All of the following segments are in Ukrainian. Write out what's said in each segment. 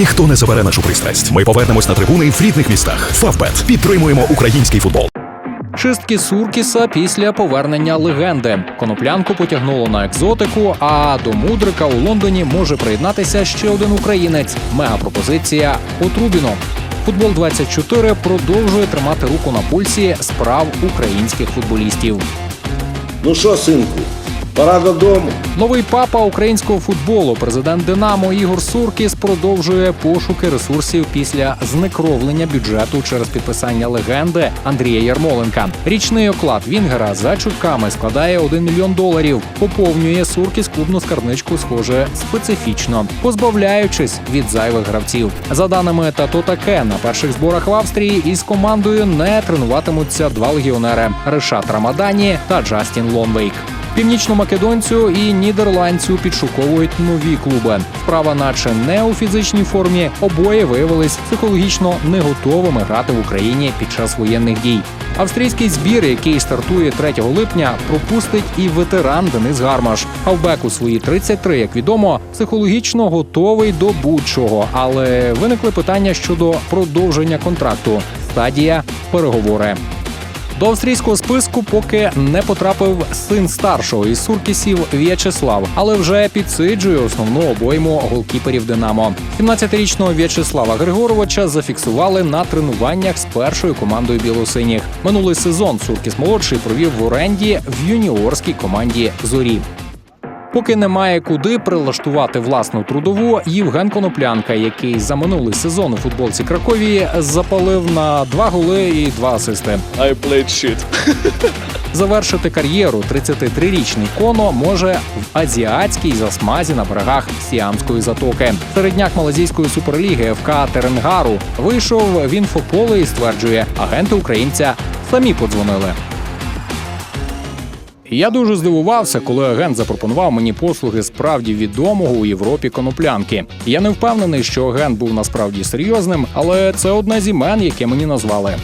Ніхто не забере нашу пристрасть. Ми повернемось на трибуни в рідних містах. Фавбет підтримуємо український футбол. Чистки Суркіса після повернення легенди. Коноплянку потягнуло на екзотику. А до мудрика у Лондоні може приєднатися ще один українець. Мегапропозиція Отрубіно. Футбол 24 продовжує тримати руку на пульсі справ українських футболістів. Ну що, синку, пора додому. Новий папа українського футболу, президент Динамо Ігор Суркіс продовжує пошуки ресурсів після знекровлення бюджету через підписання легенди Андрія Ярмоленка. Річний оклад Вінгера за чутками складає 1 мільйон доларів. Поповнює Суркіс клубну скарбничку, схоже, специфічно, позбавляючись від зайвих гравців. За даними Тато Таке, на перших зборах в Австрії із командою не тренуватимуться два легіонери Решат Рамадані та Джастін Лонвейк. Північномакедонцю і нідерландцю підшуковують нові клуби. Справа, наче не у фізичній формі, обоє виявились психологічно не готовими грати в Україні під час воєнних дій. Австрійський збір, який стартує 3 липня, пропустить і ветеран Денис Гармаш. Хавбек у свої 33, як відомо, психологічно готовий до будь-чого, але виникли питання щодо продовження контракту. Стадія переговори. До австрійського списку поки не потрапив син старшого із Суркісів В'ячеслав, але вже підсиджує основну обойму голкіперів Динамо. 17-річного В'ячеслава Григоровича зафіксували на тренуваннях з першою командою білосиніх. Минулий сезон Суркіс молодший провів в оренді в юніорській команді Зорі. Поки немає куди прилаштувати власну трудову, Євген Коноплянка, який за минулий сезон у футболці Краковії запалив на два голи і два асисти. I played shit. Завершити кар'єру 33-річний коно може в азіатській засмазі на берегах Сіамської затоки. Середняк малазійської суперліги ФК Теренгару вийшов в інфополе і стверджує, агенти українця самі подзвонили. Я дуже здивувався, коли агент запропонував мені послуги справді відомого у Європі коноплянки. Я не впевнений, що агент був насправді серйозним, але це одне з імен, яке мені назвали.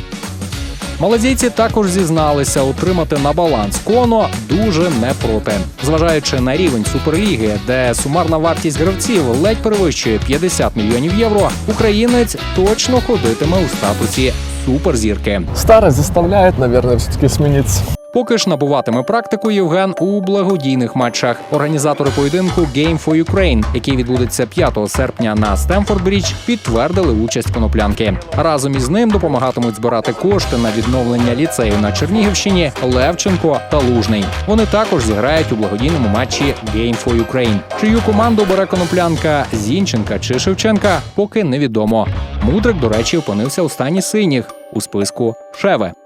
Малазійці також зізналися отримати на баланс коно дуже не проти. Зважаючи на рівень суперліги, де сумарна вартість гравців ледь перевищує 50 мільйонів євро, українець точно ходитиме у статусі суперзірки. Старость заставляет, наверное, все-таки смениться. Поки ж набуватиме практику Євген у благодійних матчах. Організатори поєдинку Game for Ukraine, який відбудеться 5 серпня на Стемфорд Брідж, підтвердили участь коноплянки. Разом із ним допомагатимуть збирати кошти на відновлення ліцею на Чернігівщині Левченко та Лужний. Вони також зіграють у благодійному матчі Game for Ukraine. Чию команду бере коноплянка Зінченка чи Шевченка, поки невідомо. Мудрик, до речі, опинився у стані синіх у списку Шеве.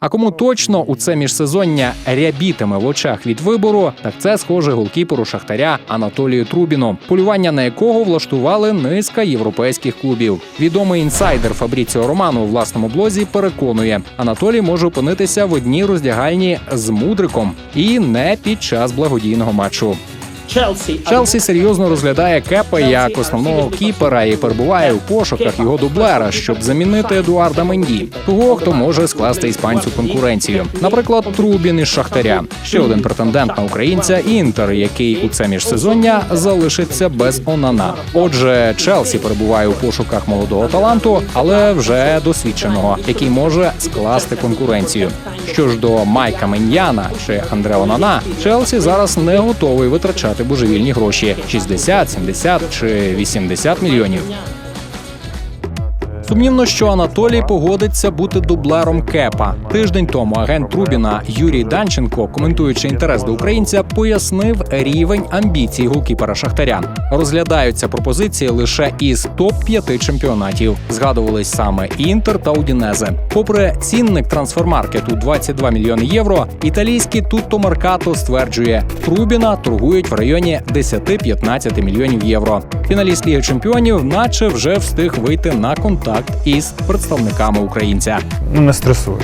А кому точно у це міжсезоння рябітиме в очах від вибору, так це схоже голкіперу шахтаря Анатолію Трубіну, полювання на якого влаштували низка європейських клубів. Відомий інсайдер Фабріціо Романо у власному блозі переконує, Анатолій може опинитися в одній роздягальні з мудриком і не під час благодійного матчу. Челсі серйозно розглядає Кепа як основного кіпера і перебуває у пошуках його дублера, щоб замінити Едуарда Менді, того, хто може скласти іспанцю конкуренцію. Наприклад, Трубін із Шахтаря, ще один претендент на українця Інтер, який у це міжсезоння залишиться без Онана. Отже, Челсі перебуває у пошуках молодого таланту, але вже досвідченого, який може скласти конкуренцію. Що ж до Майка Меньяна чи Андре Онана, Челсі зараз не готовий витрачати божевільні гроші 60, 70 чи 80 мільйонів. Сумнівно, що Анатолій погодиться бути дублером Кепа. Тиждень тому агент Трубіна Юрій Данченко, коментуючи інтерес до українця, пояснив рівень амбіцій голкіпера Шахтаря. Розглядаються пропозиції лише із топ 5 чемпіонатів. Згадувались саме Інтер та Удінезе. Попри цінник трансфермаркету 22 мільйони євро, італійський Тутто Маркато стверджує, Трубіна торгують в районі 10-15 мільйонів євро. Фіналіст Ліги Чемпіонів, наче вже встиг вийти на контакт із представниками українця. Ну, не стресує.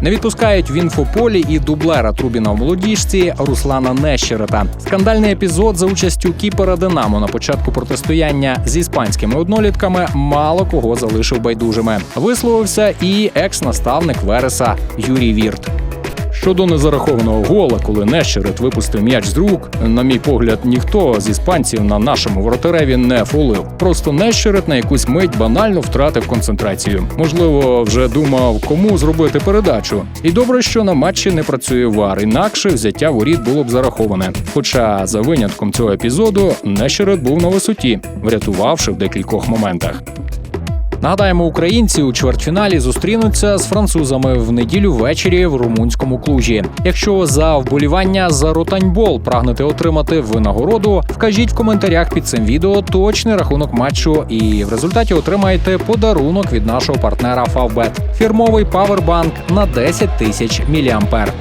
Не відпускають в інфополі і дублера Трубіна в молодіжці Руслана Нещерета. Скандальний епізод за участю кіпера Динамо на початку протистояння з іспанськими однолітками мало кого залишив байдужими. Висловився і екс-наставник Вереса Юрій Вірт. Щодо незарахованого гола, коли Нещерет випустив м'яч з рук, на мій погляд, ніхто з іспанців на нашому воротареві не фолив. Просто Нещерет на якусь мить банально втратив концентрацію. Можливо, вже думав, кому зробити передачу. І добре, що на матчі не працює вар, інакше взяття воріт було б зараховане. Хоча за винятком цього епізоду Нещерет був на висоті, врятувавши в декількох моментах. Нагадаємо, українці у чвертьфіналі зустрінуться з французами в неділю ввечері в румунському клужі. Якщо за вболівання за ротаньбол прагнете отримати винагороду, вкажіть в коментарях під цим відео точний рахунок матчу, і в результаті отримаєте подарунок від нашого партнера Favbet – фірмовий павербанк на 10 тисяч міліампер.